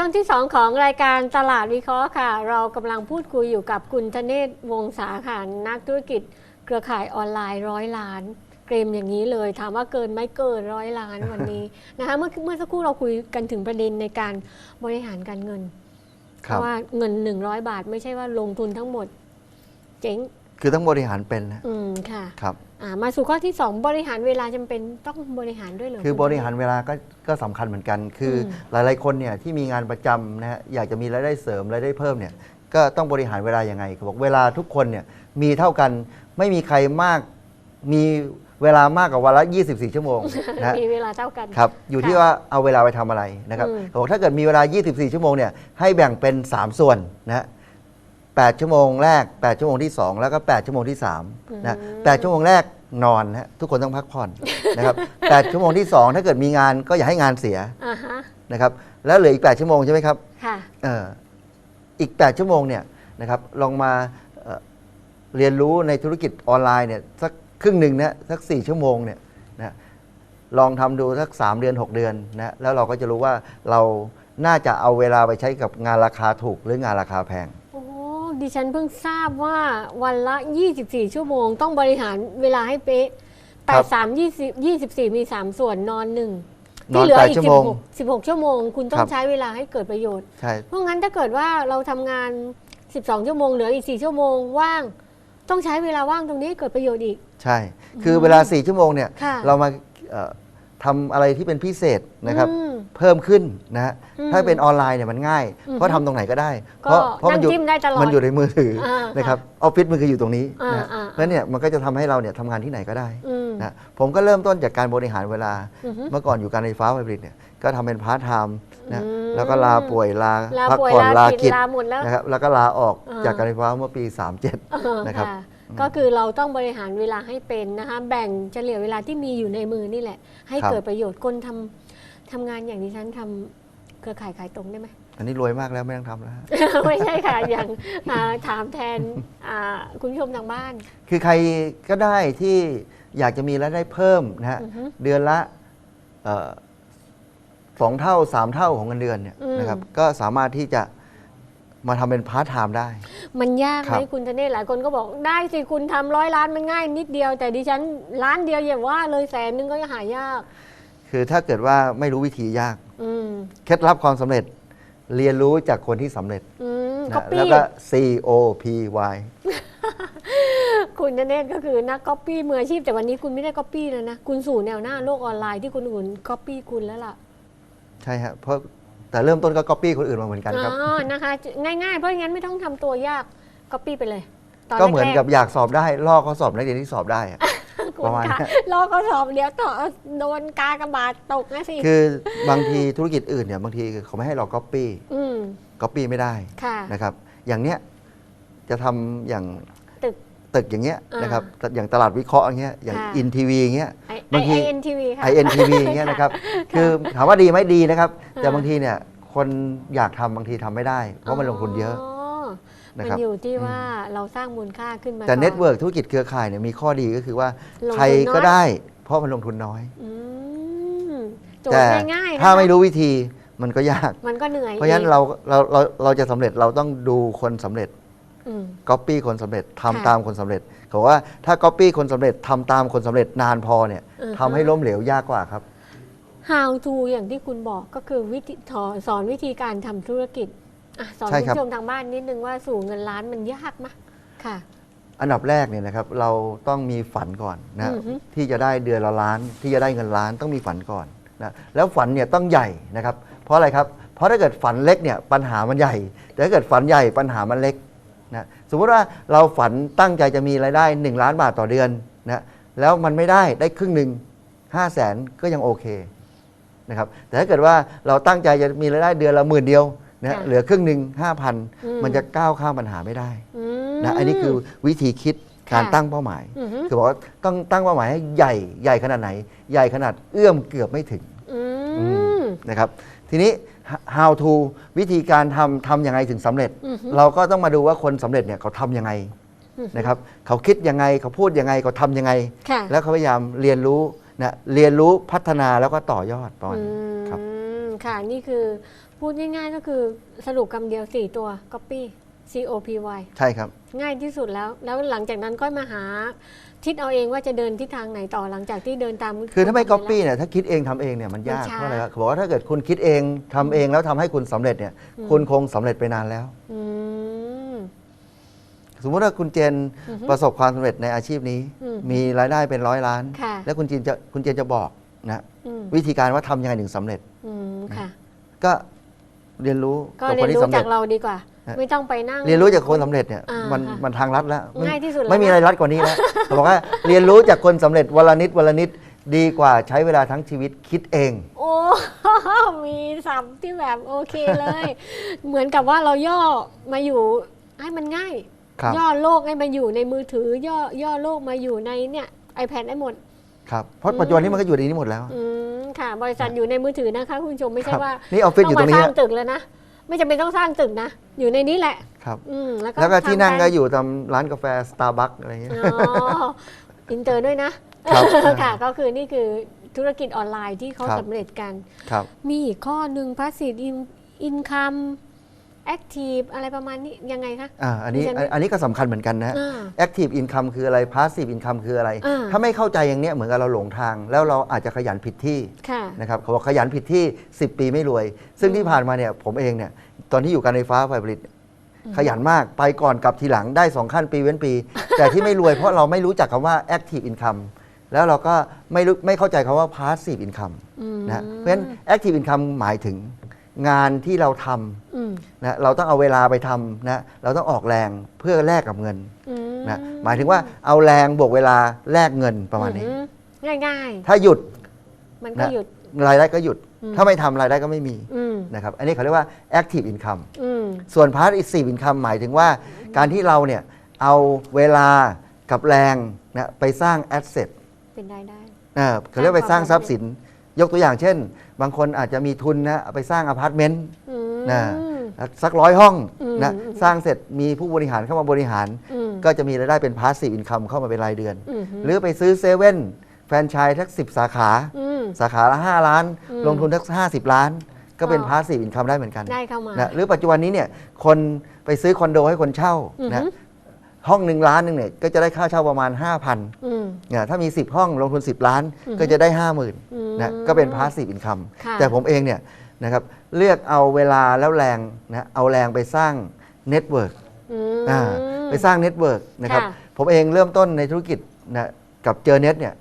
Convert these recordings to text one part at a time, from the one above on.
ช่วงที่ 2 ของรายการตลาดวิเคราะห์ค่ะ เรากำลังพูดคุยอยู่กับคุณธเนศวงศาค่ะนักธุรกิจ เครือข่ายออนไลน์ร้อยล้านเกรมอย่างนี้เลย ถามว่าเกินไหมเกินร้อยล้านวันนี้ นะคะเมื่อเมื่อสักครู่เราคุยกันถึงประเด็นในการบริหารการเงินเพครับราะว่าเงิน 100 บาท ไม่ใช่ว่าลงทุนทั้งหมด เจ๊งคือต้องบริหารเป็นนะอืมค่ะ ครับอ่า มาสู่ข้อที่ 2 บริหารเวลาจำเป็นต้องบริหารด้วยเหรอคือณบริหารเวลาก็ก็สำคัญเหมือนกัน คืออมหลายๆคนเนี่ยที่มีงานประจำนะฮะอยากจะมีรายได้เสริมรายได้เพิ่มเนี่ยก็ต้องบริหารเวลายังไงเขาบอกเวลาทุกคนเนี่ยมีเท่ากันไม่มีใครมากมีเวลามากกว่าวันละ 24 ชั่วโมงนะฮะมีเวลาเท่ากันครับอยู่ที่ค่ะว่าเอาเวลาไปทำอะไรนะครับอืมเขาบอกถ้าเกิดมีเวลา 24 ชั่วโมงเนี่ยให้แบ่งเป็น 3 ส่วนนะฮะ8ชั่วโมงแรก 8 ชั่วโมงที่ 2 แล้วก็ 8 ชั่วโมงที่3นะ8ชั่วโมงแรก นอนนะฮะทุกคนต้องพักผ่อนนะครับ8ชั่วโมงที่ 2 ถ้าเกิดมีงานก็อย่าให้งานเสียอ่าฮะนะครับ แล้วเหลืออีก 8 ชั่วโมงใช่ไหมครับค่ะ เอ่ออีก 8 ชั่วโมงเนี่ยนะครับลองมาเอ่อเรียนรู้ในธุรกิจออนไลน์เนี่ยสักครึ่งหนึ่งนะสัก 4 ชั่วโมงเนี่ยนะลองทำดูสัก 3 เดือน 6 เดือนนะแล้วเราก็จะรู้ว่าเราน่าจะเอาเวลาไปใช้กับงานราคาถูกหรืองานราคาแพงโอ้ ดิฉันเพิ่งทราบว่าวันละ 24 ชั่วโมง ต้องบริหารเวลาให้เป๊ะครับ8 3 20 24มี3ส่วนนอนหนึ่งนอนที่เหลือแปดอีกชั่วโมง16 16ชั่วโมง คุณต้อครังบใช้เวลาให้เกิดประโยชน์ใช่เพราะงั้นถ้าเกิดว่าเราทำงาน12ชั่วโมงเหลืออีก4ชั่วโมงว่าง ต้องใช้เวลาว่างตรงนี้ให้เกิดประโยชน์อีก ใช่ คือเวลา4ชั่วโมงเนี่ยค่ะเรามาเอ่อ ทำอะไรที่เป็นพิเศษนะครับอืมเพิ่มขึ้นนะฮะอืมถ้าเป็นออนไลน์เนี่ยมันง่ายอืมเพราะทำตรงไหนก็ได้ ก็เพราะเพราะมันอยู่นั่งจิ้มได้ตลอดมันอยู่ในมือถืออ่านะครับออฟฟิศมันคืออยู่ตรงนี้อ่านะอ่าเพราะฉะนั้นเนี่ยมันก็จะทำให้เราเนี่ยทำงานที่ไหนก็ได้อืม นะผมก็เริ่มต้นจากการบริหารเวลา อือฮึเมื่อก่อนอยู่การไฟฟ้าไฟผลิตเนี่ยก็ทำเป็นพาร์ทไทม์นะอืม แล้วก็ลาป่วยลาลาพักป่วยผ่อนลาลากิกิจจลาหมดแล้ว นะครับแล้วก็ลาออกอ่า จากการไฟฟ้าเมื่อปีเออ37นะครับค่ะ ก็คือเราต้องบริหารเวลาให้เป็นนะคะแบ่งเฉลี่ยเวลาที่มีอยู่ในมือนี่แหละ ให้ครับเกิดประโยชน์คนทำทำงานอย่างดิฉันทำเครือข่ายขายตรงได้ไหม อันนี้รวยมากแล้วไม่ต้องทำแล้วฮะ ไม่ใช่ค่ะ อย่างอ่าถามแทนอ่าคุณผู้ชมทางบ้าน คือใครก็ได้ที่อยากจะมีรายได้เพิ่มนะฮะอือฮึเดือนละเอ่อสองเท่าสามเท่าของเงินเดือนเนี่ยอืมนะครับก็สามารถที่จะ มาทำเป็นพาร์ทไทม์ได้ มันยากไหครัมบ คุณธเนศหลายคนก็บอกได้สิคุณทำร้อยล้านมันง่ายนิดเดียว แต่ดิฉันล้านเดียวอย่าว่าเลยแสนนึงก็ยังหายาก คือถ้าเกิดว่าไม่รู้วิธียาก อืม เคล็ดลับความสำเร็จ เรียนรู้จากคนที่สำเร็จอืมนะก็ปี้ แล้วก็ C O P Y คุณธเนศก็คือนักก๊อปปี้มืออาชีพแต่วันนี้คุณไม่ได้ก๊อปปี้แล้วนะ คุณสู่แนวหน้าโลกออนไลน์ที่คนอื่นก๊อปปี้คุณแล้วล่ะ ใช่ฮะเพราะ แต่เริ่มต้นก็ก๊อปปี้คนอื่นมาเหมือนกันครับ อ๋อนะคะ ง่ายๆ เพราะงั้นไม่ต้องทำตัวยากก๊อปปี้ไปเลยตก็เหมือนแรกับอยากสอบได้ลอกข้อสอบนักเรียนที่สอบได้อะคุณประมาณคะนั้นรอเขาสอบเดี๋ยวต่อโดนกากระบาดตกนะสิคือบางทีธุรกิจอื่นเนี่ยบางทีเขาไม่ให้เราก๊อปปี้อืมก๊อปปี้ไม่ได้ค่ะ นะครับ อย่างเนี้ยจะทำอย่าง ตึกตึกอย่างเงี้ยอ่านนะครับอย่างตลาดวิเคราะห์อย่างเงี้ยอย่างค่ะอินทีวีอย่างเงี้ยไอบางทีเอ็นทีวีค่ะ INTV อย่างเงี้ยนะครับคือถามว่าดีไหมดีนะครับ แต่อ่าบางทีเนี่ยคนอยากทำบางทีทำไม่ได้ เพราะมันลงทุนเยอะมันะนครับอยู่ที่ว่าเราสร้างมูลค่าขึ้นมา แต่ก่อนเน็ตเวิร์กธุรกิจเครือข่ายเนี่ยมีข้อดีก็คือว่าลงทุนใครก็น้อยได้ เพราะมันลงทุนน้อยอืมโจทแต่ย์ง่ายๆนะคะถ้าไม่รู้วิธีมันก็ยาก มันก็เหนื่อย เพราะฉะนั้นอีกเราเราเราเราจะสำเร็จเราต้องดูคนสำเร็จอืม ก๊อปปี้คนสำเร็จทำค่ะตามคนสำเร็จเขาว่าถ้าก๊อปปี้คนสำเร็จทำตามคนสำเร็จนานพอเนี่ยอือฮะทำให้ล้มเหลวยากกว่าครับ how to อย่างที่คุณบอกก็คือวิธีสอนสอนวิธีการทำธุรกิจอะสอนใช่คุณครับผู้ชมทางบ้านนิดนึงว่าสู่เงินล้านมันยากมะค่ะ อันดับแรกเนี่ยนะครับ เราต้องมีฝันก่อนนะอือฮึที่จะได้เดือนละล้านที่จะได้เงินล้านต้องมีฝันก่อนนะแล้วฝันเนี่ยต้องใหญ่นะครับ เพราะอะไรครับ เพราะถ้าเกิดฝันเล็กเนี่ยปัญหามันใหญ่แต่ถ้าเกิดฝันใหญ่ปัญหามันเล็ก นะสมมติว่าเราฝันตั้งใจจะมีรายได้ 1 ล้านบาทต่อเดือนนะแล้วมันไม่ได้ได้ครึ่งหนึ่งห้าแสนก็ยังโอเคนะครับแต่ถ้าเกิดว่าเราตั้งใจจะมีรายได้เดือนละหมื่นเดียวนะค่ะเหลือครึ่งหนึ่งห้าพันอืมมันจะก้าวข้ามปัญหาไม่ได้อืมนะอันนี้คือวิธีคิดการค่ะตั้งเป้าหมายอือฮึคือบอกว่าต้องตั้งเป้าหมายให้ใหญ่ใหญ่ขนาดไหน ใหญ่ขนาดเอื้อมเกือบไม่ถึงอืมนะครับทีนี้ how to วิธีการทำทำยังไงถึงสำเร็จ อือฮึ เราก็ต้องมาดูว่าคนสำเร็จเนี่ยเขาทำยังไงอือฮึนะครับเขาคิดยังไงเขาพูดยังไงเขาทำยังไง ค่ะแล้วเขาพยายามเรียนรู้นะเรียนรู้พัฒนาแล้วก็ต่อยอดประมาณอืนี้ครับ มค่ะ นี่คือพูดง่ายๆก็คือสรุปคำเดียว 4 ตัว copy C O P Y ใช่ครับ ง่ายที่สุดแล้ว แล้วหลังจากนั้นก็มาหา ทิศเอาเองว่าจะเดินทิศทางไหนต่อหลังจากที่เดินตามคือถ้าไม่กฎหก๊อปยปี้แล้วเนี่ยถ้าคิดเองทำเองเนี่ยมันยากมันช้าเพราะอะไรครับเขาบอกว่าถ้าเกิดคุณคิดเองทำเองแล้วทำให้คุณสำเร็จเนี่ยอืมคุณคงสำเร็จไปนานแล้ว อืม สมมุติว่าคุณเจนอือฮึประสบความสำเร็จในอาชีพนี้ อืมมีรายได้เป็นร้อยล้าน ค่ะ แล้วคุณเจนจะคุณเจนจะบอกนะอืมวิธีการว่าทำยังไงถึงสำเร็จ อืมค่ะ ก็เรียนรู้ก็กับเรีคยนนที่รู้สำเร็จาจกเราดีกว่าฮะ ไม่ต้องไปนั่ง เรียนรู้จากคนสำเร็จเนี่ยอ่ามันค่ะมันทางลัดแล้วไม่ง่ายที่สุดแล้วไม่มีนะอะไรรัดกว่านี้แล้วเขาบอกว่าเรียนรู้จากคนสำเร็จวันละนิดวันละนิดดีกว่าใช้เวลาทั้งชีวิตคิดเอง โอ้ มีสับที่แบบโอเคเลย เหมือนกับว่าเราย่อมาอยู่ให้มันง่ายครับย่อโลกให้มาอยู่ในมือถือย่อย่อโลกมาอยู่ในเนี่ย iPad ได้หมด ครับ เพราะปัจจุบันนี้มันก็อยู่ในนี้หมดแล้ว อืมค่ะ บริษัทอยู่ในมือถือนะคะ คุณผู้ชมไม่คใช่รับว่านี่ออฟฟิศอยู่ตรงมานี้สร้างฮะตึกแล้วนะ ไม่จำเป็นต้องสร้างตึกนะ อยู่ในนี้แหละครับอืมแล้วก็แล้วก็ที่นั่งทำก็การอยู่ตามร้านกาแฟสตาร์บัคอะไรอย่างเงี้ยอ๋ออินเตอร์ด้วยนะครับค่ะก็คือนี่คือธุรกิจออนไลน์ที่เขาครับสำเร็จกันครับมีอีกข้อหนึ่ง passive income active อะไรประมาณนี้ยังไงคะอ่าอันนี้ดิฉันอันอันนี้ก็สำคัญเหมือนกันนะอ่า active income คืออะไร passive income คืออะไรอ่าถ้าไม่เข้าใจอย่างเนี้ยเหมือนกับเราหลงทาง แล้วเราอาจจะขยันผิดที่ค่ะนะครับเขาบอกขยันผิดที่ 10 ปีไม่รวย ซึ่งที่ผ่านมาเนี่ยผมเองเนี่ยตอนที่อยู่การไฟฟ้าฝ่ายผลิต ขยันมากไปก่อนกลับทีหลังได้2ขั้นปีเว้นปี แต่ที่ไม่รวยเพราะเราไม่รู้จักคำว่า active income แล้วเราก็ไม่รู้ไม่เข้าใจคำว่า passive income อืมนะเพราะฉะนั้น active income หมายถึง งานที่เราทำอืมนะเราต้องเอาเวลาไปทำนะเราต้องออกแรงเพื่อแลกกับเงินอืมนะหมายถึงว่าเอาแรงบวกเวลาแลกเงินประมาณนี้ อืมง่ายถ้าหยุดๆ มันก็นะหยุด รายได้ก็หยุด อืม ถ้าไม่ทำรายได้ก็ไม่มีอืมนะครับอันนี้เขาเรียกว่า active income อืมส่วน passive income หมายถึงว่า การที่เราเนี่ยเอาเวลากับแรงนะไปสร้าง asset เป็นได้ได้อ่าเขาเรียกไปสร้างทรัพย์สิน ยกตัวอย่างเช่น บางคนอาจจะมีทุนนะเอาไปสร้างอพาร์ตเมนต์อืมนะสักร้อยห้องอืมนะสร้างเสร็จมีผู้บริหารเข้ามาบริหารอืมก็จะมีรายได้เป็น passive income เข้ามาเป็นรายเดือนอืมหรือไปซื้อเซเว่นแฟรนไชส์ทักสิสาขาอืมสาขาละ 5 ล้านอืมลงทุนทัก50ล้าน ก็เป็นอ๋อ passive income ได้เหมือนกันได้เข้ามานะหรือปัจจุบันนี้เนี่ยคนไปซื้อคอนโดให้คนเช่าอือฮึนะ ห้องหนึ่งล้านหนึ่งเนี่ยก็จะได้ค่าเช่าประมาณ 5,000อืม เนี่ยถ้ามี 10 ห้องลงทุน 10 ล้าน อือฮึก็จะได้ 50,000อืมนะก็เป็น passive income ค่ะ แต่ผมเองเนี่ยนะครับเลือกเอาเวลาแล้วแรงนะเอาแรงไปสร้างเน็ตเวิร์กอืมอ่าไปสร้างเน็ตเวิร์กนะครับค่ะ ผมเองเริ่มต้นในธุรกิจนะกับเจอเน็ตเนี่ย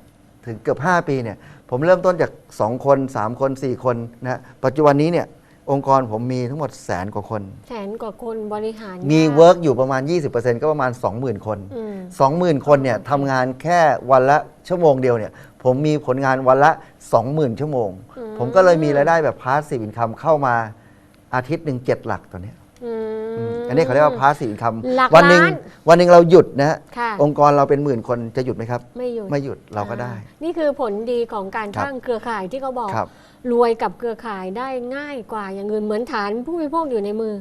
ถึงเกือบ 5 ปีเนี่ยผมเริ่มต้นจาก 2 คน 3 คน 4 คนนะปัจจุบันนี้เนี่ย องค์กรผมมีทั้งหมดแสนกว่าคน แสนกว่าคนบริหารมียากเวิร์กอยู่ประมาณ 20%ก็ประมาณ 20,000 คน อืม20,000 คนเนี่ยทำงานแค่วันละชั่วโมงเดียวเนี่ย ผมมีผลงานวันละ 20,000 ชั่วโมงอืมผมก็เลยมีรายได้แบบพาสซีฟอินคัมเข้ามาอาทิตย์หนึ่งเจ็ดหลักตอนเนี้ย อืมอันนี้เขาเรียกว่าพาสซีฟอินคัมหลักวัหนึ่งล้านวันหนึ่งเราหยุดนะฮะค่ะ องค์กรเราเป็นหมื่นคนจะหยุดไหมครับ ไม่หยุดไม่หยุดเราก็ได้ อ่านี่คือผลดีของการครับ สร้างเครือข่ายที่เขาบอก ครับ รวยกับเครือข่ายได้ง่ายกว่าอย่างอื่นเหมือนฐานผู้บริโภคอยู่ในมือ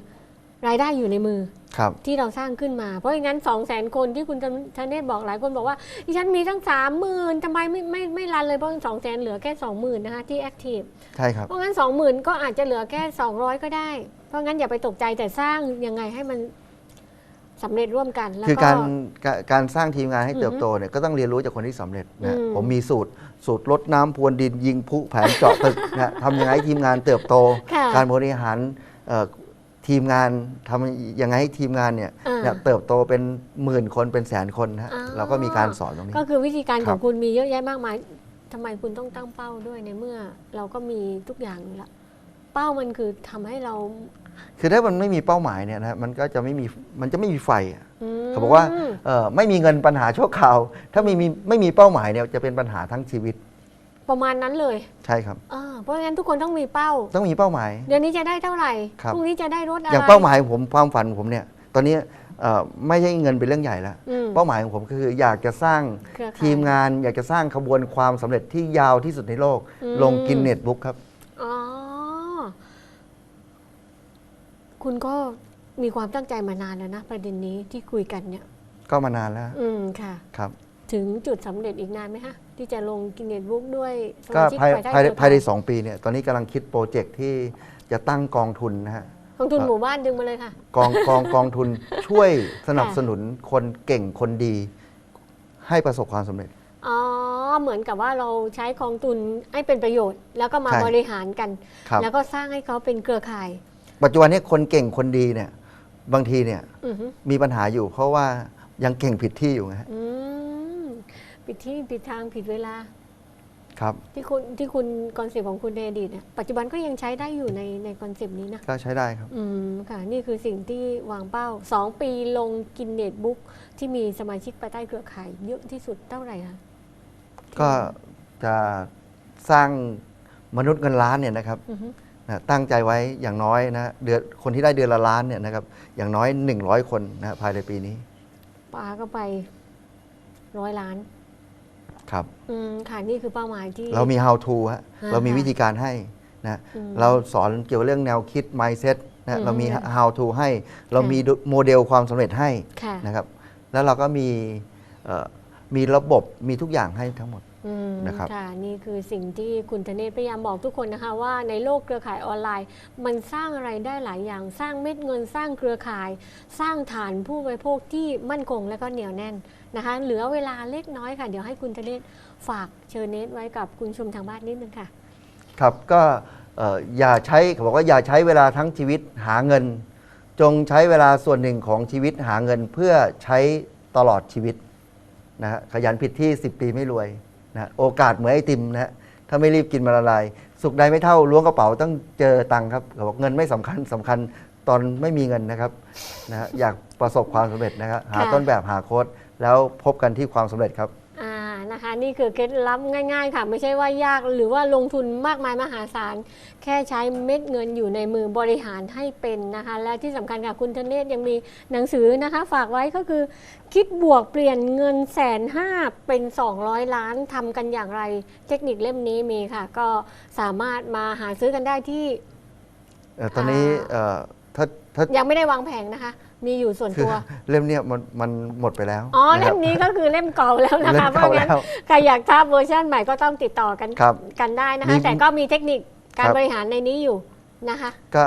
รายได้อยู่ในมือครับ ที่เราสร้างขึ้นมา เพราะอย่างนั้นสองแสนคนที่คุณธเนศบอกหลายคนบอกว่าดิฉันมีทั้งสามหมื่นทำไมไม่ไม่ไม่รันเลยเพราะสองแสนเหลือแค่สองหมื่นนะคะที่แอคทีฟใช่ครับ เพราะงั้นสองหมื่นก็อาจจะเหลือแค่สองร้อยก็ได้ เพราะงั้นอย่าไปตกใจแต่สร้างยังไงให้มันสำเร็จร่วมกันแล้วคือก็ การการการสร้างทีมงานให้อือฮึเติบโตเนี่ยก็ต้องเรียนรู้จากคนที่สำเร็จนะอืม ผมมีสูตร สูตรลดน้ำพรวนดินยิงพลุแผนเจาะตึกนะทำยังไงให้ทีมงานเติบโต ค่ะ การบริหารเอ่อทีมงานทำยังไงให้ทีมงานเนี่ยอ่าเนี่ยเติบโตเป็นหมื่นคนเป็นแสนคนนะฮะอ๋อ เราก็มีการสอนตรงนี้ ก็คือวิธีการคขรัอบ งคุณมีเยอะแยะมากมายทำไมคุณต้องตั้งเป้าด้วยในเมื่อ เราก็มีทุกอย่างอยู่แล้ว เป้ามันคือทำให้เราคือถ้ามันไม่มีเป้าหมายเนี่ยนะฮะมันก็จะไม่มีมันจะไม่มีไฟอะมเขาบอกว่าเอ่อไม่มีเงินปัญหาชั่วคราว ถ้าไม่มีไม่มีเป้าหมายเนี่ยจะเป็นปัญหาทั้งชีวิตประมาณนั้นเลยใช่ครับ อ่าเพราะงั้นทุกคนต้องมีเป้า ต้องมีเป้าหมาย เดือนนี้จะได้เท่าไหร่ ครับ พรุ่งนี้จะได้รถอะไรอย่างเป้าหมายของผมความฝันของผมเนี่ยตอนนี้เอ่อไม่ใช่เงินเป็นเรื่องใหญ่แล้วอืม เป้าหมายของผมก็คืออยากจะสร้างเครือข่ายทีมงาน อยากจะสร้างขบวนความสำเร็จที่ยาวที่สุดในโลก อืม ลงกินเน็ตบุ๊กครับ อ๋อ คุณก็มีความตั้งใจมานานแล้วนะ ประเด็นนี้ที่คุยกันเนี่ย ก็มานานแล้วอืมค่ะ ครับ ถึงจุดสำเร็จอีกนานไหมคะที่จะลงกินเน็ตบุ๊กด้วยสก็มาชิกภายภายใต้ภายเครือภายในข่ายสองปีเนี่ยตอนนี้กำลังคิดโปรเจกต์ที่จะตั้งกองทุนนะฮะ กองทุนหมู่บ้านดึงมาเลยค่ะ กองกองกองทุนช่วยสนับสนุนคนเก่งคนดี ให้ประสบความสำเร็จ อ๋อ เหมือนกับว่าเราใช้กองทุนให้เป็นประโยชน์ แล้วก็มาใช่บริหารกัน ครับ แล้วก็สร้างให้เขาเป็นเครือข่าย ปัจจุบันนี้คนเก่งคนดีเนี่ย บางทีเนี่ยอือฮึมีปัญหาอยู่ เพราะว่ายังเก่งผิดที่อยู่ไงฮะอืมผิดที่ผิดทางผิดเวลา ครับ ที่คุณที่คุณคอนเซปต์ของคุณในอดีตเนี่ยปัจจุบันก็ยังใช้ได้อยู่ในในคอนเซปต์นี้นะ ก็ใช้ได้ครับ อืมค่ะ นี่คือสิ่งที่วางเป้า 2 ปีลงกินเน็ตบุ๊กที่มีสมาชิกภายใต้เครือข่ายเยอะที่สุดเท่าไหร่คะ ก็จะสร้างมนุษย์เงินล้านเนี่ยนะครับ อือฮึ นะตั้งใจไว้อย่างน้อยนะเดือนคนที่ได้เดือนละล้านเนี่ยนะครับอย่างน้อย 100 คนนะภายในปีนี้ปาก็ไปร้อยล้านครับอืมค่ะนี่คือเป้าหมายที่เรามี how to ฮะอ่าเรามีวิธีการให้นะอืมเราสอนเกี่ยวกับเรื่องแนวคิด mindset อืนะมเรามี how to ให้ เรามีโมเดลความสำเร็จให้ค่ะนะครับแล้วเราก็มีเอ่อมีระบบมีทุกอย่างให้ทั้งหมดอืม นะครับค่ะนี่คือสิ่งที่คุณธเนศพยายามบอกทุกคนนะคะว่าในโลกเครือข่ายออนไลน์ มันสร้างอะไรได้หลายอย่าง สร้างเม็ดเงินสร้างเครือข่าย สร้างฐานผู้บริโภคที่มั่นคงและก็เหนียวแน่นนะคะ เหลือเวลาเล็กน้อยค่ะ เดี๋ยวให้คุณธเนศฝากเชิญเนศไว้กับคุณผู้ชมทางบ้านนิดนึงค่ะ ครับก็เอ่ออย่าใช้เขาบอกว่าอย่าใช้เวลาทั้งชีวิตหาเงิน จงใช้เวลาส่วนหนึ่งของชีวิตหาเงินเพื่อใช้ตลอดชีวิตนะฮะขยันผิดที่ 10 ปีไม่รวย นะฮะโอกาสเหมือนไอติมนะฮะถ้าไม่รีบกินมาละลาย สุขใดไม่เท่าล้วงกระเป๋าต้องเจอตังค์ครับเขาบอกเงินไม่สำคัญสำคัญตอนไม่มีเงินนะครับนะฮะอยากประสบความสำเร็จนะครับหาค่ะต้นแบบหาโค้ดแล้วพบกันที่ความสำเร็จครับอ่า นะคะ นี่คือเคล็ดลับง่ายๆ ค่ะ ไม่ใช่ว่ายากหรือว่าลงทุนมากมายมหาศาล แค่ใช้เม็ดเงินอยู่ในมือบริหารให้เป็นนะคะ และที่สำคัญค่ะคุณธเนศยังมีหนังสือนะคะ ฝากไว้ก็คือ คิดบวกเปลี่ยนเงินแสนห้าเป็น 200 ล้านทำกันอย่างไร เทคนิคเล่มนี้มีค่ะ ก็สามารถมาหาซื้อกันได้ที่เอ่อตอนนี้อ่าเอ่อถ้าถ้ายังไม่ได้วางแผงนะคะ มีอยู่ส่วนคือตัว เล่มเนี้ยมันมันหมดไปแล้วอ๋อ นะคเล่รับ มนี้ก็คือเล่มเก่าแล้วนะเล่คะมเพราะเก่างั้นแล้วใครอยากทราบเวอร์ชันใหม่ก็ต้องติดต่อกันครับกันได้นะมีคะแต่ก็มีเทคนิคการครับ บริหารในนี้อยู่นะคะ ก็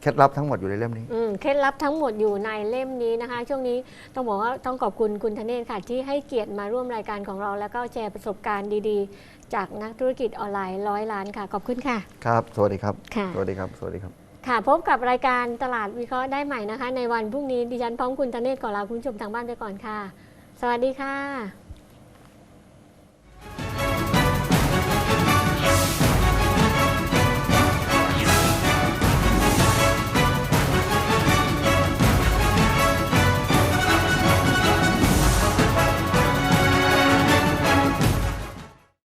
เคล็ดลับทั้งหมดอยู่ในเล่มนี้ อืมเคล็ดลับทั้งหมดอยู่ในเล่มนี้นะคะ ช่วงนี้ต้องบอกว่าต้องขอบคุณคุณธเนศค่ะ ที่ให้เกียรติมาร่วมรายการของเรา แล้วก็แชร์ประสบการณ์ดีๆ จากนักธุรกิจออนไลน์ร้อยล้านค่ะ ขอบคุณค่ะ ครับ สวัสดีครับ ค่ะ สวัสดีครับ สวัสดีครับ ค่ะพบกับรายการตลาดวิเคราะห์ได้ใหม่นะคะ ในวันพรุ่งนี้ดิฉันพร้อมคุณธเนศก่อนลาคุณผู้ชมทางบ้านไปก่อนค่ะ สวัสดีค่ะ